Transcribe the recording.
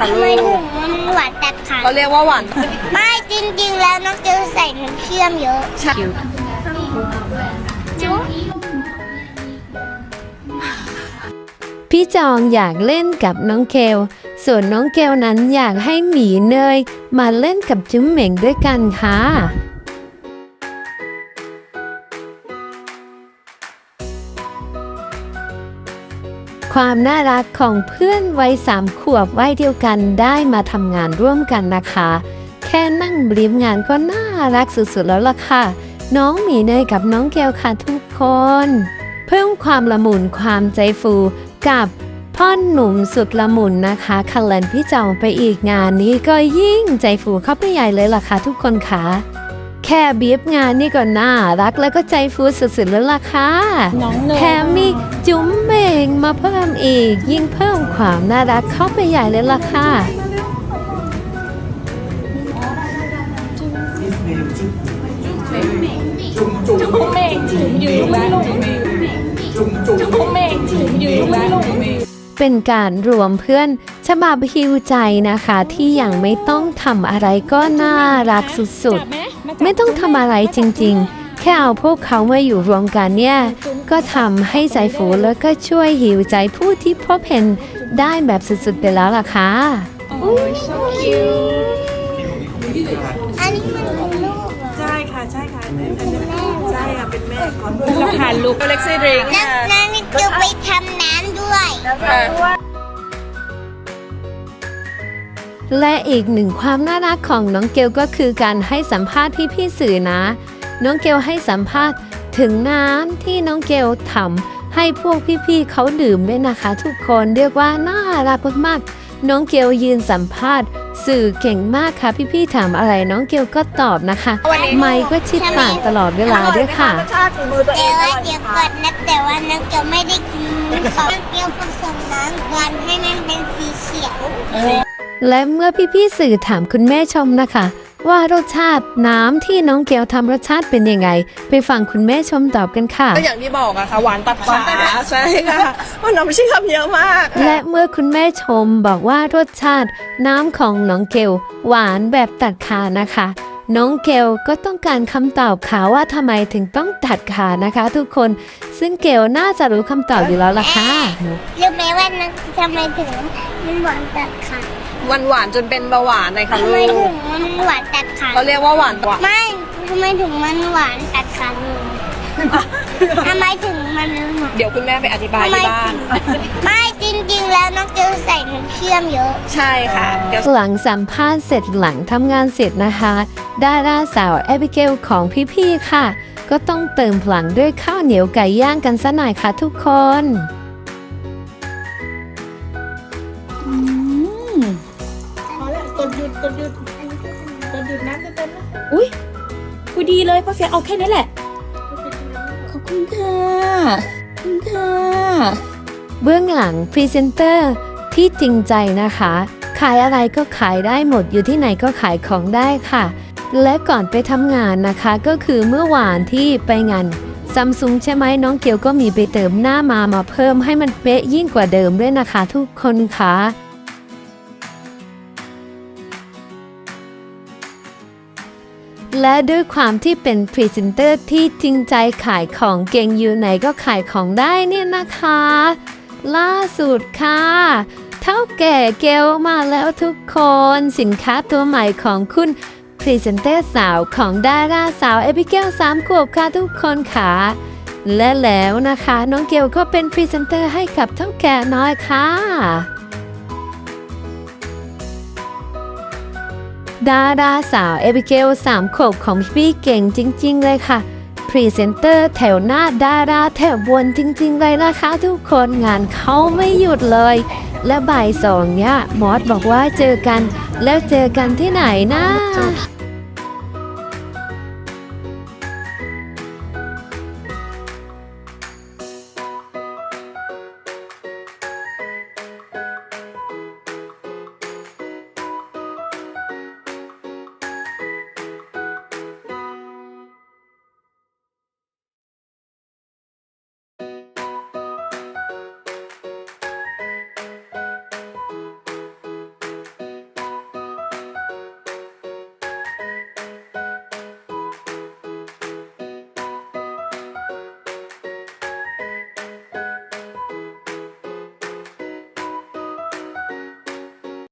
ทำไมถึงมันหวานตัดขาดเราเรียกว่าหวานไม่จริงๆ แล้วน้องเกลใส่น้ำเชื่อมเยอะใช่จุ๊บพี่จองอยากเล่นกับน้องเกลส่วนน้องเกลนั้นอยากให้หมีเนย มาเล่นกับจุ๋มเหม่งด้วยกันค่ะ ความน่ารักของเพื่อนวัยสามขวบวัยเดียวกันได้มาทำงานร่วมกันนะคะ แค่นั่งบรีฟงานก็น่ารักสุดๆแล้วล่ะค่ะ น้องหมีเนยกับน้องเกลค่ะทุกคน เพิ่มความละมุนความใจฟูกับพ่อหนุ่มสุดละมุนนะคะคันเลนพี่จองไปอีกงานนี้ก็ยิ่งใจฟูเข้าไปใหญ่เลยล่ะค่ะทุกคนค่ะ ค่บีบงานนี่ก็น่ารักแล้วก็ใจฟูสุดๆแล้วล่ะค่ะน้องเนยแถมมีจุ๋มเมงมาเพิ่มอีก ยิ่งเพิ่มความน่ารักเข้าไปใหญ่เลยล่ะค่ะเป็นการรวมเพื่อนฉบับฮิวใจนะคะที่ยังไม่ต้องทำอะไรก็น่ารักสุดๆ ไม่ต้องทำอะไรจริงๆ แค่เอาพวกเขามาอยู่รวมกันเนี่ย ก็ทำให้ใจฟูแล้วก็ช่วยหิวใจผู้ที่พบเห็นได้แบบสุดๆไปแล้วล่ะค่ะ อันนี้มันเป็นลูกเหรอใช่ค่ะใช่ค่ะใช่ค่ะเป็นแม่ก่อนเราทานลูกเล็กซี่ดริงแล้วแล้วนี่เกลไปทำน้ำด้วย และอีกหนึ่งความน่ารักของน้องเกลก็คือการให้สัมภาษณ์ที่พี่สื่อนะ น้องเกลให้สัมภาษณ์ถึงน้ำที่น้องเกลทำให้พวกพี่ๆเขาดื่มด้วยนะคะ ทุกคนเรียกว่าน่ารักมากๆน้องเกลยืนสัมภาษณ์ สื่อเก่งมากค่ะ พี่ๆถามอะไรน้องเกลก็ตอบนะคะ ไม่ก็ชิดปากตลอดเวลาด้วยค่ะ รสชาติฝีมือตัวเอแต่งอว่าร่อยเดี๋ยวก่อ และเมื่อพี่ๆสื่อถามคุณแม่ชมนะคะ ว่ารสชาติน้ำที่น้องเกลทำรสชาติเป็นยังไง ไปฟังคุณแม่ชมตอบกันค่ะ ก็อย่างที่บอกอะค่ะหวานตัดขาใช่ค่ะเพราะน้ำเชื่อมเยอะมาก และเมื่อคุณแม่ชมบอกว่ารสชาติน้ำของน้องเกลหวานแบบตัดขานะคะ น้องเกลก็ต้องการคำตอบค่ะว่าทำไมถึงต้องตัดขานะคะ ทุกคนซึ่งเกลน่าจะรู้คำตอบอยู่แล้วล่ะค่ะรู้ไหมว่าน้องทำไมถึงมันหวานตัดขาด มันหวานจนเป็นเบาหวานเลยค่ะทำลูไมถึกงมันหวานตัดขาดเขาเรียกว่าหวานหวานไม่ทำไมถึงมันหวานตัดขาดเลยทำไมถึงมันหวานเดี๋ยวคุณแม่ไปอธิบายที่บ้านไม่จริงๆแล้วน้องเกลใส่น้ำเชื่อมเยอะ ใช่ค่ะเดี๋ยวหลังสัมภาษณ์เสร็จหลังทำงานเสร็จนะคะดาราสาวแอบิเกลของพี่ๆค่ะ ก็ต้องเติมพลังด้วยข้าวเหนียวไก่ย่างกันซะหน่อยค่ะทุกคน กดหยุดน้ำเต็มๆอุ้ยกูดีเลยพ่อเฟียเอาแค่นี้แหละ ขอบคุณค่ะขอบคุณค่ะ เบื้องหลังพรีเซนเตอร์ที่จริงใจนะคะ ขายอะไรก็ขายได้หมดอยู่ที่ไหนก็ขายของได้ค่ะ และก่อนไปทำงานนะคะก็คือเมื่อวานที่ไปงานซัมซุงใช่ไหมน้องเกียวก็มีไปเติมหน้ามามาเพิ่มให้มันเป๊ะยิ่งกว่าเดิมด้วยนะคะ ทุกคนค่ะ และด้วยความที่เป็นพรีเซนเตอร์ที่จริงใจขายของเก่งอยู่ไหนก็ขายของได้เนี่ยนะคะ ล่าสุดค่ะเท่าแก่เกลมาแล้วทุกคนสินค้าตัวใหม่ของคุณพรีเซนเตอร์สาวของดาราสาวเอพิเกลสามขวบค่ะทุกคนค่ะ และแล้วนะคะ น้องเกลก็เป็นพรีเซนเตอร์ให้กับเท่าแก่น้อยค่ะ ดาราสาวเอบิเกลสามขวบของพี่เก่งจริง ๆ เลยค่ะ พรีเซนเตอร์แถวหน้าดาราแถวบนจริง ๆ เลยนะคะทุกคนงานเขาไม่หยุดเลย และบ่ายสองเนี่ยมอสบอกว่าเจอกัน แล้วเจอกันที่ไหนนะ